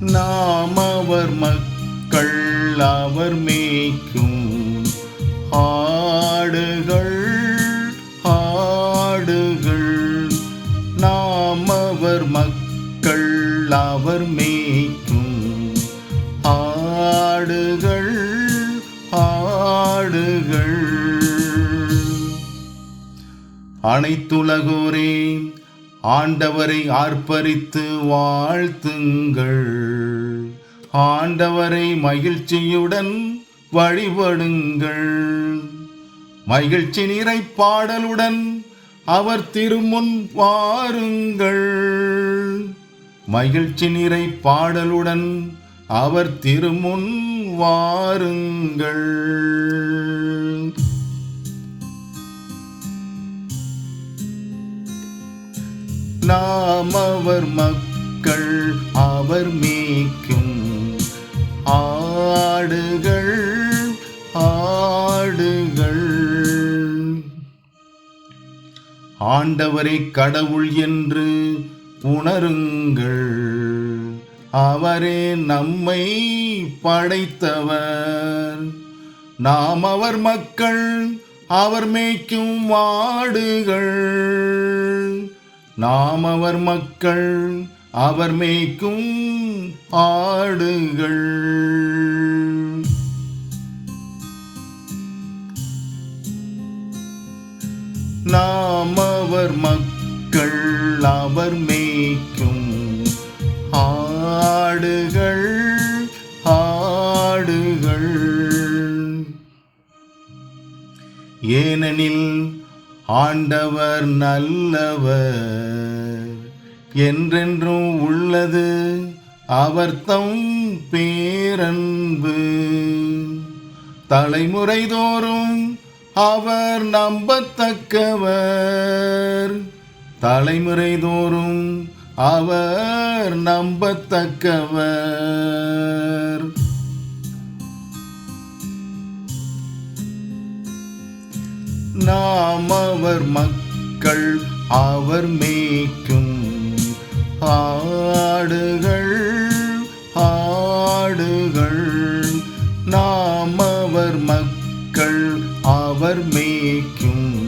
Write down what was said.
நாம் அவர் மக்கள் அவர் மேய்க்கும் ஆடுகள் ஆடுகள். நாம் அவர் மக்கள் அவர் மேய்க்கும் ஆடுகள் ஆடுகள். அனைத்துலகோரே ஆண்டவரை ஆர்ப்பரித்து வாழ்த்துங்கள். ஆண்டவரை மகிழ்ச்சியுடன் வழிபடுங்கள். மகிழ்ச்சி நிறை பாடலுடன் அவர் திருமுன் வாருங்கள். மகிழ்ச்சி நிறை பாடலுடன் அவர் திருமுன் வாருங்கள். நாம் அவர் மக்கள் அவர் மேய்க்கும். ஆடுகள் ஆடுகள். ஆண்டவரை கடவுள் என்று உணருங்கள். அவரே நம்மை படைத்தவர். நாம் அவர் மக்கள் அவர் மேய்க்கும் ஆடுகள். நாம் அவர் மக்கள் அவர் மேய்க்கும் ஆடுகள். நாம் அவர் மக்கள் அவர் மேய்க்கும் ஆடுகள் ஆடுகள். ஏனெனில் ஆண்டவர் நல்லவர். என்றென்றும் உள்ளது அவர் தம் பேரன்பு. தலைமுறை தோறும் அவர் நம்பத்தக்கவர். தலைமுறை தோறும் அவர் நம்பத்தக்கவர். நாம் அவர் மக்கள் அவர் மேய்க்கும் ஆடுகள் ஆடுகள். நாம் அவர் மக்கள் அவர் மேய்க்கும்